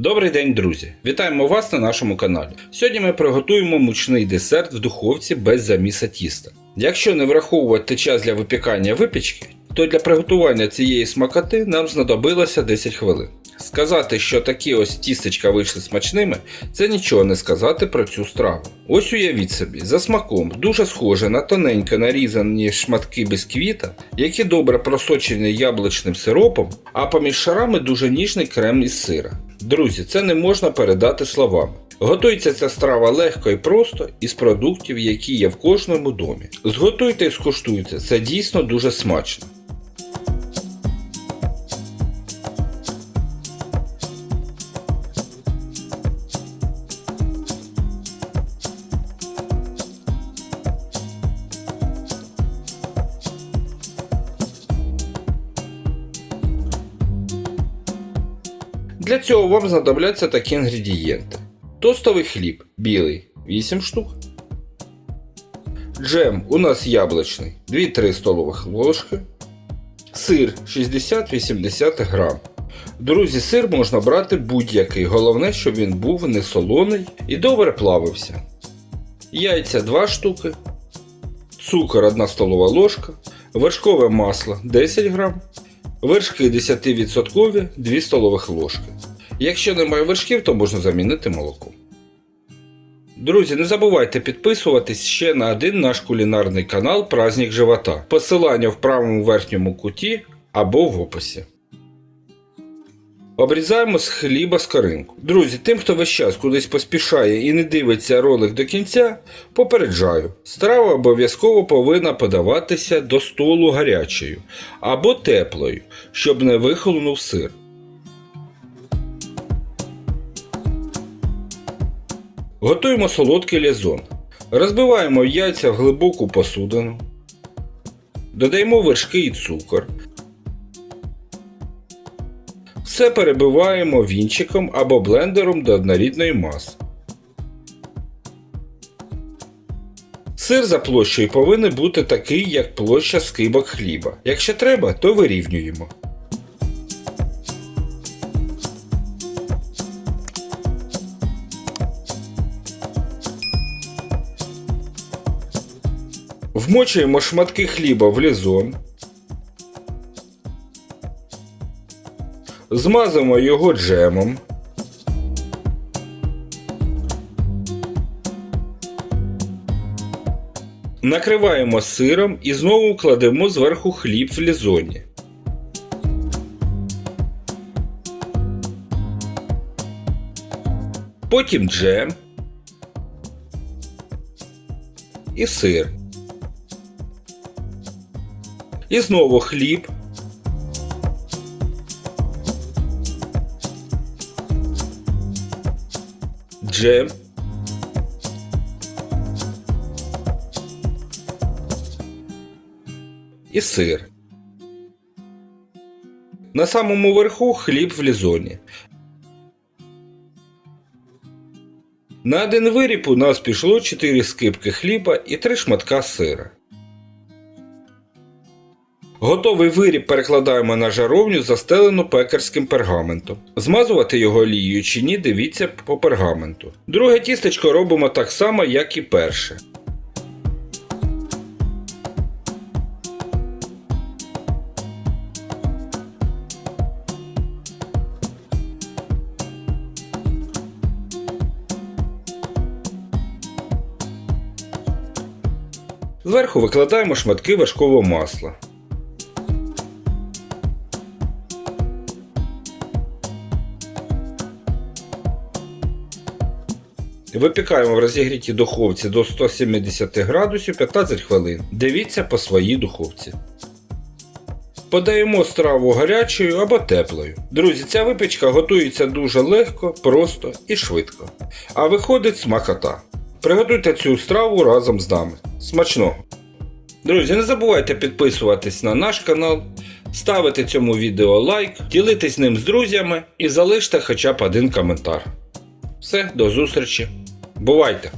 Добрий день, друзі! Вітаємо вас на нашому каналі. Сьогодні ми приготуємо мучний десерт в духовці без заміса тіста. Якщо не враховувати час для випікання випічки, то для приготування цієї смакоти нам знадобилося 10 хвилин. Сказати, що такі ось тістечка вийшли смачними, це нічого не сказати про цю страву. Ось уявіть собі, за смаком дуже схоже на тоненько нарізані шматки бісквіта, які добре просочені яблучним сиропом, а поміж шарами дуже ніжний крем із сира. Друзі, це не можна передати словами. Готується ця страва легко і просто із продуктів, які є в кожному домі. Зготуйте і скуштуйте, це дійсно дуже смачно. Для цього вам знадобляться такі інгредієнти: тостовий хліб білий 8 штук. Джем у нас яблучний 2-3 столових ложки. Сир 60-80 грам. Друзі, сир можна брати будь-який, головне, щоб він був не солоний і добре плавився. Яйця 2 штуки. Цукор 1 столова ложка. Вершкове масло 10 грам. Вершки 10% 2 столових ложки. Якщо немає вершків, то можна замінити молоком. Друзі, не забувайте підписуватись ще на один наш кулінарний канал Праздник Живота. Посилання в правому верхньому куті або в описі. Обрізаємо з хліба скоринку. Друзі, тим, хто весь час кудись поспішає і не дивиться ролик до кінця, попереджаю, страва обов'язково повинна подаватися до столу гарячою або теплою, щоб не вихолонув сир. Готуємо солодкий лізон. Розбиваємо яйця в глибоку посудину. Додаємо вершки і цукор. Все перебиваємо вінчиком або блендером до однорідної маси. Сир за площею повинен бути такий, як площа скибок хліба. Якщо треба, то вирівнюємо. Вмочуємо шматки хліба в лізон. Змазуємо його джемом. Накриваємо сиром і знову кладемо зверху хліб в лізоні. Потім джем і сир. І знову хліб. Джем. І сир. На самому верху хліб в лізоні. На один виріб у нас пішло 4 скипки хліба і 3 шматка сира. Готовий виріб перекладаємо на жаровню, застелену пекарським пергаментом. Змазувати його олією чи ні, дивіться по пергаменту. Друге тістечко робимо так само, як і перше. Зверху викладаємо шматки важкого масла. Випікаємо в розігрітій духовці до 170 градусів 15 хвилин. Дивіться по своїй духовці. Подаємо страву гарячою або теплою. Друзі, ця випічка готується дуже легко, просто і швидко. А виходить смакота. Приготуйте цю страву разом з нами. Смачного! Друзі, не забувайте підписуватись на наш канал, ставити цьому відео лайк, ділитись ним з друзями і залиште хоча б один коментар. Все, до зустрічі. Бувайте!